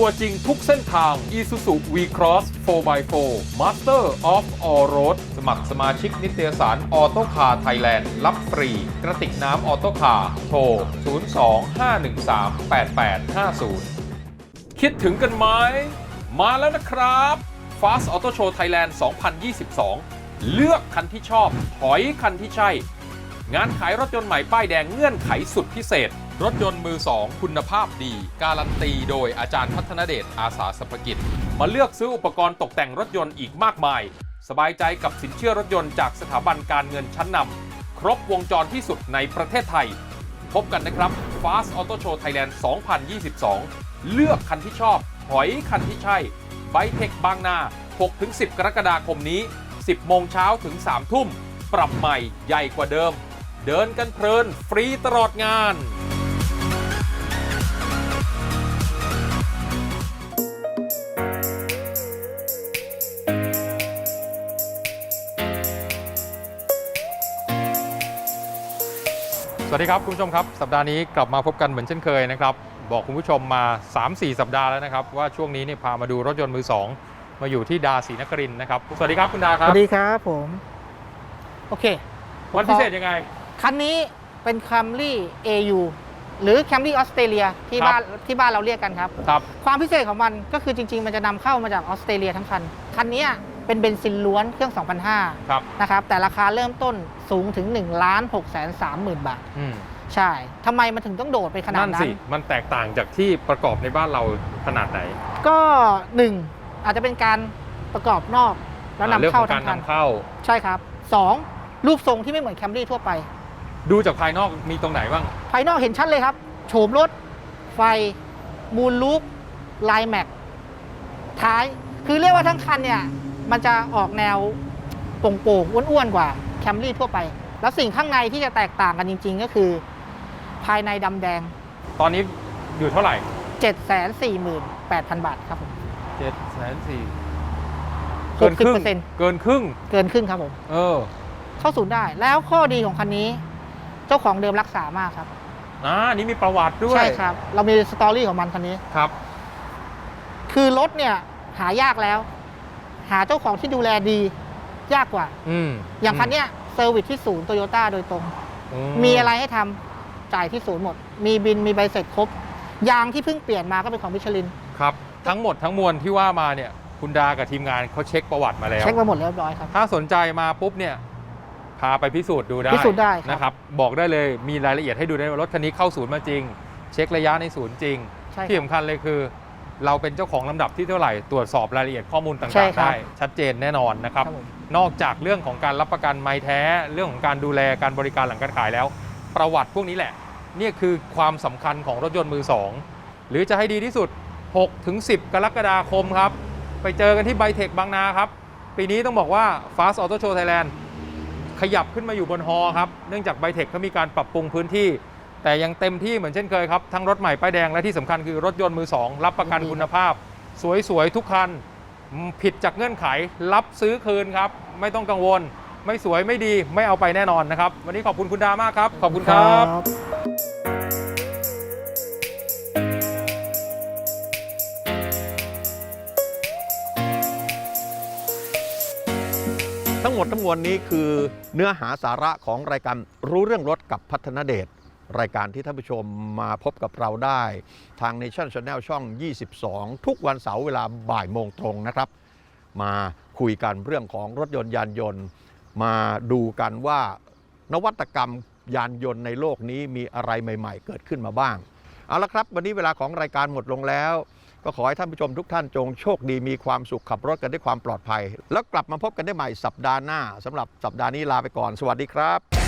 ตัวจริงทุกเส้นทาง Isuzu V-Cross 4x4 Master of All Road สมัครสมาชิกนิตยสารออโตคาร์ไทยแลนด์รับฟรี กระติกน้ำออโตคาร์โทร 02-513-8850 คิดถึงกันไหม มาแล้วนะครับ Fast Auto Show Thailand 2022 เลือกคันที่ชอบ ถอยคันที่ใช่ งานขายรถยนต์ใหม่ป้ายแดงเงื่อนไขสุดพิเศษ รถยนต์มือ2คุณภาพดี การันตีโดยอาจารย์พัฒนเดชอาสาสพกิจ มาเลือกซื้ออุปกรณ์ตกแต่งรถยนต์อีกมากมาย สบายใจกับสินเชื่อรถยนต์จากสถาบันการเงินชั้นนำครบวงจรที่สุดในประเทศไทย พบกันนะครับ Fast Auto Show Thailand 2022 เลือกคันที่ชอบ ถอยคันที่ใช่ไบเทคบางนา 6-10 กรกฎาคมนี้ 10 โมงเช้าถึง 3 ทุ่ม ปรับใหม่ใหญ่กว่าเดิม เดินกันเพลินฟรีตลอดงาน สวัสดีครับคุณผู้ชมครับ สัปดาห์นี้กลับมาพบกันเหมือนเช่นเคยนะครับ บอกคุณผู้ชมมา 3-4 สัปดาห์แล้วนะครับ ว่าช่วงนี้เนี่ยพามาดูรถยนต์มือ 2 มาอยู่ที่ดาศรีนครินทร์นะครับ สวัสดีครับคุณดาคสรับวัสดีครับผม โอเควันพิเศษยังไง คันนี้เป็น Camry AU หรือ Camry ออสเตรเลียที่ครับ บ้านที่บ้านเราเรียกกันครับ ครับ ความพิเศษของมันก็คือจริง ๆ มันจะนำเข้ามาจากออสเตรเลียทั้งคัน คันนี้ เป็นเบนซินล้วนเครื่อง 2005ครับนะครับ แต่ราคาเริ่มต้นสูงถึง1ล้าน6แสน3หมื่นบาทอืมใช่ ทำไมมันถึงต้องโดดไปขนาดนั่นนั้สินมันแตกต่างจากที่ประกอบในบ้านเราขนาดไหน ก็หนึ่งอาจจะเป็นการประกอบนอก แล้วนำเรื่องขเข้าองกาทั้รงคันนำเข้า ใช่ครับสองรูปทรงที่ไม่เหมือนแคมรี่ทั่วไป ดูจากภายนอกมีตรงไหนบ้าง ภายนอกเห็นชัดเลยครับ โฉมรถ ไฟ มูลลูกลายแม็กท้าย คือเรียกว่าทั้งคันเนี่ย มันจะออกแนวโป่งๆอ้วนๆกว่าแคมรี่ทั่วไป แล้วสิ่งข้างในที่จะแตกต่างกันจริง ๆ ก็คือ ภายในดำแดง ตอนนี้อยู่เท่าไหร่748,000 บาทครับผมเจ็ดแสนสี่เกินครึ่ง60%เกินครึ่ง เกินครึ่งครับผม เออ เข้าศูนย์ได้แล้วข้อดีของคันนี้ เจ้าของเดิมรักษามากครับอ่านี่มีประวัติด้วยใช่ครับ เรามีสตอรี่ของมันคันนี้ ครับ คือรถเนี่ยหายากแล้ว หาเจ้าของที่ดูแลดียากกว่า อืมอย่างคันเนี้ยเซอร์วิสที่ศูนย์โตโยต้าโดยตรง อืมีอะไรให้ทำจ่ายที่ศูนย์หมด มีบินมีใบเสร็จครบ ยางที่เพิ่งเปลี่ยนมาก็เป็นของมิชลิน ครับ ทั้งหมดทั้งมวลที่ว่ามาเนี่ย คุณดากับทีมงานเขาเช็คประวัติมาแล้ว เช็คมาหมดเรียบร้อยครับ ถ้าสนใจมาปุ๊บเนี่ย พาไปพิสูจน์ดูได้พิสูจน์ได้ครับ นะครับ บอกได้เลยมีรายละเอียดให้ดูได้ว่ารถคันนี้เข้าศูนย์มาจริง เช็คระยะในศูนย์จริง ใช่คที่รับสำคัญเลยคือ เราเป็นเจ้าของลำดับที่เท่าไหร่ตรวจสอบรายละเอียดข้อมูลใช่ต่างๆครับ ได้ ชัดเจนแน่นอนนะครับครับ ผม นอกจากเรื่องของการรับประกันไม้แท้ เรื่องของการดูแลการบริการหลังการขายแล้ว ประวัติพวกนี้แหละเนี่ยคือความสำคัญของรถยนต์มือ 2 หรือจะให้ดีที่สุด 6 ถึง 10 กรกฎาคมครับ ไปเจอกันที่ไบเทคบางนาครับ ปีนี้ต้องบอกว่า Fast Auto Show Thailand ขยับขึ้นมาอยู่บนฮอครับ เนื่องจากไบเทคเขามีการปรับปรุงพื้นที่ แต่ยังเต็มที่เหมือนเช่นเคยครับ ทั้งรถใหม่ป้ายแดงและที่สำคัญคือรถยนต์มือ2รับประกันคุณภาพ สวยๆ ทุกคัน ผิดจากเงื่อนไข รับซื้อคืนครับ ไม่ต้องกังวล ไม่สวยไม่ดีไม่เอาไปแน่นอนนะครับ วันนี้ขอบคุณคุณดามากครับ ขอบคุณครับทั้งหมดทั้งมวลนี้คือเนื้อหาสาระของรายการรู้เรื่องรถกับพัฒนเดช รายการที่ท่านผู้ชมมาพบกับเราได้ ทาง Nation Channel ช่อง 22 ทุกวันเสาร์เวลาบ่ายโมงตรงนะครับ มาคุยกันเรื่องของรถยนต์ยานยนต์ มาดูกันว่านวัตกรรมยานยนต์ในโลกนี้มีอะไรใหม่ ๆ เกิดขึ้นมาบ้าง เอาละครับ วันนี้เวลาของรายการหมดลงแล้ว ก็ขอให้ท่านผู้ชมทุกท่านจงโชคดีมีความสุขขับรถกันด้วยความปลอดภัย แล้วกลับมาพบกันได้ใหม่สัปดาห์หน้าสำหรับสัปดาห์นี้ลาไปก่อน สวัสดีครับ